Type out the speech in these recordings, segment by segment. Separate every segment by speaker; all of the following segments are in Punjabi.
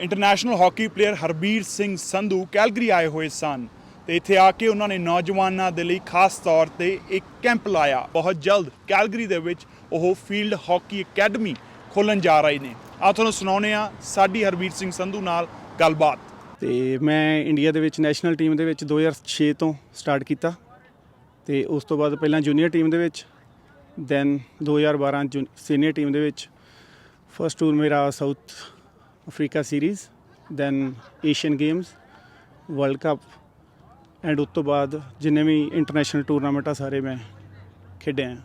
Speaker 1: International hockey player Harbir Singh Sandhu Calgary ਆਏ ਹੋਏ ਸਨ ਤੇ ਇੱਥੇ ਆ ਕੇ ਉਹਨਾਂ ਨੇ ਨੌਜਵਾਨਾਂ ਦੇ ਲਈ ਖਾਸ ਤੌਰ ਤੇ ਇੱਕ ਕੈਂਪ ਲਾਇਆ। ਬਹੁਤ ਜਲਦ ਕੈਲਗਰੀ ਦੇ ਵਿੱਚ ਉਹ ਫੀਲਡ ਹਾਕੀ ਅਕੈਡਮੀ ਖੋਲਣ ਜਾ ਰਹੇ ਨੇ। ਆ ਤੁਹਾਨੂੰ ਸੁਣਾਉਨੇ ਆ ਸਾਡੀ ਹਰਬੀਰ ਸਿੰਘ ਸੰਧੂ ਨਾਲ ਗੱਲਬਾਤ।
Speaker 2: ਤੇ ਮੈਂ ਇੰਡੀਆ ਦੇ ਵਿੱਚ ਨੈਸ਼ਨਲ ਟੀਮ ਦੇ ਵਿੱਚ 2006 ਤੋਂ ਸਟਾਰਟ ਕੀਤਾ ਤੇ ਉਸ ਤੋਂ ਬਾਅਦ ਪਹਿਲਾਂ ਜੂਨੀਅਰ ਟੀਮ ਦੇ ਵਿੱਚ, ਦੈਨ 2012 ਸੀਨੀਅਰ ਟੀਮ ਦੇ ਵਿੱਚ, ਫਸਟ ਟੂਰ ਮੇਰਾ South Africa series then Asian games world cup and ਉਸ ਤੋਂ ਬਾਅਦ ਜਿੰਨੇ ਵੀ ਇੰਟਰਨੈਸ਼ਨਲ ਟੂਰਨਾਮੈਂਟ ਆ ਸਾਰੇ ਮੈਂ ਖੇਡਿਆ ਹਾਂ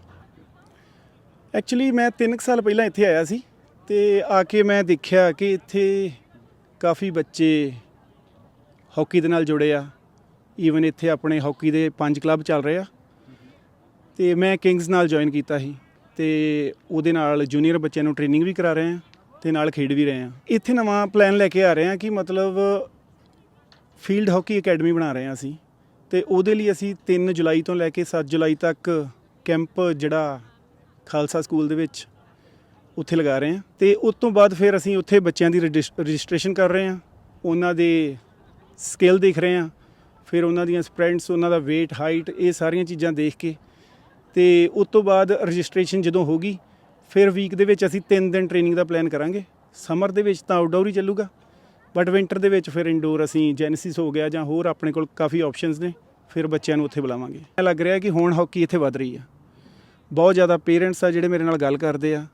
Speaker 2: ਐਕਚੁਅਲੀ ਮੈਂ 3 ਸਾਲ ਪਹਿਲਾਂ ਇੱਥੇ ਆਇਆ ਸੀ ਤੇ ਆ ਕੇ ਮੈਂ ਦੇਖਿਆ ਕਿ ਇੱਥੇ ਕਾਫੀ ਬੱਚੇ ਹਾਕੀ ਦੇ ਨਾਲ ਜੁੜੇ ਆ ਈਵਨ ਇੱਥੇ ਆਪਣੇ ਹਾਕੀ ਦੇ ਪੰਜ ਕਲੱਬ ਚੱਲ ਰਹੇ ਆ ਤੇ ਮੈਂ ਕਿੰਗਸ ਨਾਲ ਜੁਆਇਨ ਕੀਤਾ ਸੀ ਤੇ ਉਹਦੇ ਨਾਲ ਜੂਨੀਅਰ ਬੱਚਿਆਂ ਨੂੰ ਟ੍ਰੇਨਿੰਗ ਵੀ ਕਰਾ ਰਹੇ ਆ ਤੇ ਨਾਲ ਖੇਡ ਵੀ ਰਹੇ ਆ ਇੱਥੇ ਨਵਾਂ ਪਲਾਨ ਲੈ ਕੇ ਆ ਰਹੇ ਆ ਕਿ ਮਤਲਬ ਫੀਲਡ ਹਾਕੀ ਅਕੈਡਮੀ ਬਣਾ ਰਹੇ ਆ ਅਸੀਂ ਤੇ ਉਹਦੇ ਲਈ ਅਸੀਂ 3 ਜੁਲਾਈ ਤੋਂ ਲੈ ਕੇ 7 ਜੁਲਾਈ ਤੱਕ ਕੈਂਪ ਜਿਹੜਾ ਖਾਲਸਾ ਸਕੂਲ ਦੇ ਵਿੱਚ ਉੱਥੇ ਲਗਾ ਰਹੇ ਹਾਂ ਤੇ ਉਸ ਤੋਂ ਬਾਅਦ ਫਿਰ ਅਸੀਂ ਉੱਥੇ ਬੱਚਿਆਂ ਦੀ ਰਜਿਸ- ਰਜਿਸਟ੍ਰੇਸ਼ਨ ਕਰ ਰਹੇ ਹਾਂ। ਉਹਨਾਂ ਦੇ ਸਕਿੱਲ ਦੇਖ ਰਹੇ ਹਾਂ, ਫਿਰ ਉਹਨਾਂ ਦੀਆਂ ਸਪ੍ਰਿੰਟਸ ਉਹਨਾਂ ਦਾ weight ਹਾਈਟ ਇਹ ਸਾਰੀਆਂ ਚੀਜ਼ਾਂ ਦੇਖ ਕੇ ਤੇ ਉਸ ਤੋਂ ਬਾਅਦ ਰਜਿਸਟ੍ਰੇਸ਼ਨ ਜਦੋਂ ਹੋਗੀ ਫਿਰ ਵੀਕ ਦੇ ਵਿੱਚ ਅਸੀਂ 3 ਦਿਨ ਟ੍ਰੇਨਿੰਗ ਦਾ ਪਲਾਨ ਕਰਾਂਗੇ। ਸਮਰ ਦੇ ਵਿੱਚ ਤਾਂ ਆਊਟਡੋਰ ਹੀ ਚੱਲੂਗਾ ਬਟ ਵਿੰਟਰ ਦੇ ਵਿੱਚ ਫਿਰ ਇਨਡੋਰ ਅਸੀਂ ਜੈਨਸਿਸ ਹੋ ਗਿਆ ਜਾਂ ਹੋਰ ਆਪਣੇ ਕੋਲ ਕਾਫੀ ਆਪਸ਼ਨਸ ਨੇ, ਫਿਰ ਬੱਚਿਆਂ ਨੂੰ ਉੱਥੇ ਬੁਲਾਵਾਂਗੇ। ਇਹ ਲੱਗ ਰਿਹਾ ਕਿ ਹੁਣ ਹਾਕੀ ਇੱਥੇ ਵੱਧ ਰਹੀ ਆ। ਬਹੁਤ ਜ਼ਿਆਦਾ ਪੇਰੈਂਟਸ ਆ ਜਿਹੜੇ ਮੇਰੇ ਨਾਲ ਗੱਲ ਕਰਦੇ ਆ।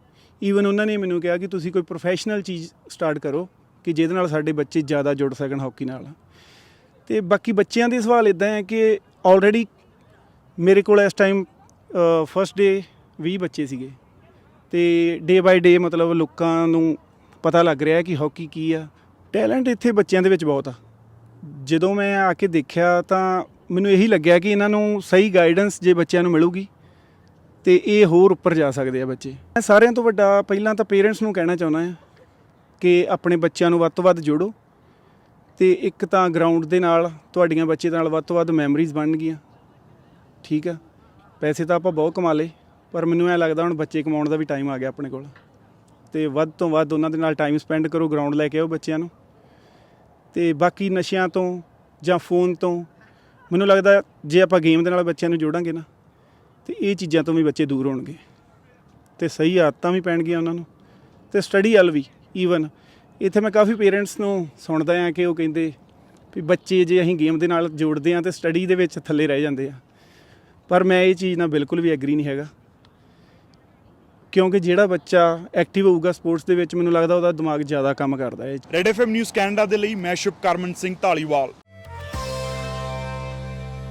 Speaker 2: ਈਵਨ ਉਹਨਾਂ ਨੇ ਮੈਨੂੰ ਕਿਹਾ ਕਿ ਤੁਸੀਂ ਕੋਈ ਪ੍ਰੋਫੈਸ਼ਨਲ ਚੀਜ਼ ਸਟਾਰਟ ਕਰੋ ਕਿ ਜਿਹਦੇ ਨਾਲ ਸਾਡੇ ਬੱਚੇ ਜ਼ਿਆਦਾ ਜੁੜ ਸਕਣ ਹਾਕੀ ਨਾਲ। ਤੇ ਬਾਕੀ ਬੱਚਿਆਂ ਦੇ ਸਵਾਲ ਇਦਾਂ ਹੈ ਕਿ ਆਲਰੇਡੀ ਮੇਰੇ ਕੋਲ ਇਸ ਟਾਈਮ ਫਸਟ ਡੇ 20 ਬੱਚੇ ਸੀਗੇ। ਤੇ ਡੇ ਬਾਈ ਡੇ ਮਤਲਬ ਲੋਕਾਂ ਨੂੰ ਪਤਾ ਲੱਗ ਰਿਹਾ ਕਿ ਹਾਕੀ ਕੀ ਆ। ਟੈਲੈਂਟ ਇੱਥੇ ਬੱਚਿਆਂ ਦੇ ਵਿੱਚ ਬਹੁਤ ਆ। ਜਦੋਂ ਮੈਂ ਆ ਕੇ ਦੇਖਿਆ ਤਾਂ ਮੈਨੂੰ ਇਹੀ ਲੱਗਿਆ ਕਿ ਇਹਨਾਂ ਨੂੰ ਸਹੀ ਗਾਈਡੈਂਸ ਜੇ ਬੱਚਿਆਂ ਨੂੰ ਮਿਲੂਗੀ ਤੇ ਇਹ ਹੋਰ ਉੱਪਰ ਜਾ ਸਕਦੇ ਆ ਬੱਚੇ। ਮੈਂ ਸਾਰਿਆਂ ਤੋਂ ਵੱਡਾ ਪਹਿਲਾਂ ਤਾਂ ਪੇਰੈਂਟਸ ਨੂੰ ਕਹਿਣਾ ਚਾਹੁੰਦਾ ਹਾਂ ਕਿ ਆਪਣੇ ਬੱਚਿਆਂ ਨੂੰ ਵੱਧ ਤੋਂ ਵੱਧ ਜੋੜੋ ਤੇ ਇੱਕ ਤਾਂ ਗਰਾਊਂਡ ਦੇ ਨਾਲ ਤੁਹਾਡੀਆਂ ਬੱਚੇ ਨਾਲ ਵੱਧ ਤੋਂ ਵੱਧ ਮੈਮਰੀਜ਼ ਬਣਨਗੀਆਂ। ਠੀਕ ਆ। ਪੈਸੇ ਤਾਂ ਆਪਾਂ ਬਹੁਤ ਕਮਾ ਲਏ। ਪਰ ਮੈਨੂੰ ਐ ਲੱਗਦਾ ਹੁਣ ਬੱਚੇ ਕਮਾਉਣ ਦਾ ਵੀ ਟਾਈਮ ਆ ਗਿਆ ਆਪਣੇ ਕੋਲ। ਤੇ ਵੱਧ ਤੋਂ ਵੱਧ ਉਹਨਾਂ ਦੇ ਨਾਲ ਟਾਈਮ ਸਪੈਂਡ ਕਰੋ ਗਰਾਊਂਡ ਲੈ ਕੇ ਆਓ ਬੱਚਿਆਂ ਨੂੰ। ਤੇ ਬਾਕੀ ਨਸ਼ਿਆਂ ਤੋਂ ਜਾਂ ਫੋਨ ਤੋਂ, ਮੈਨੂੰ ਲੱਗਦਾ ਜੇ ਆਪਾਂ ਗੇਮ ਦੇ ਨਾਲ ਬੱਚਿਆਂ ਨੂੰ ਜੋੜਾਂਗੇ ਨਾ, ਤੇ ਇਹ ਚੀਜ਼ਾਂ ਤੋਂ ਵੀ ਬੱਚੇ ਦੂਰ ਹੋਣਗੇ। ਤੇ ਸਹੀ ਆਦਤਾਂ ਵੀ ਪੈਣਗੀਆਂ ਉਹਨਾਂ ਨੂੰ। ਤੇ ਸਟੱਡੀ ਵੱਲ ਵੀ ਈਵਨ ਇੱਥੇ ਮੈਂ ਕਾਫੀ ਪੇਰੈਂਟਸ ਨੂੰ ਸੁਣਦਾ ਆ ਕਿ ਉਹ ਕਹਿੰਦੇ ਵੀ ਬੱਚੇ ਜੇ ਅਸੀਂ ਗੇਮ ਦੇ ਨਾਲ ਜੋੜਦੇ ਆ ਤੇ ਸਟੱਡੀ ਦੇ ਵਿੱਚ ਥੱਲੇ ਰਹਿ ਜਾਂਦੇ ਆ। ਪਰ ਮੈਂ ਇਹ ਚੀਜ਼ ਨਾਲ ਬਿਲਕੁਲ ਵੀ ਐਗਰੀ ਨਹੀਂ ਹੈਗਾ। ਕਿਉਂਕਿ ਜਿਹੜਾ ਬੱਚਾ ਐਕਟਿਵ ਹੋਊਗਾ ਸਪੋਰਟਸ ਦੇ ਵਿੱਚ, ਮੈਨੂੰ ਲੱਗਦਾ ਉਹਦਾ ਦਿਮਾਗ ਜ਼ਿਆਦਾ ਕੰਮ ਕਰਦਾ ਹੈ।
Speaker 1: ਰੈਡ ਐਫਐਮ ਨਿਊਜ਼ ਕੈਨੇਡਾ ਦੇ ਲਈ ਮੈਂ ਸ਼ੁਭਕਰਮਨ ਸਿੰਘ ਢਾਲੀਵਾਲ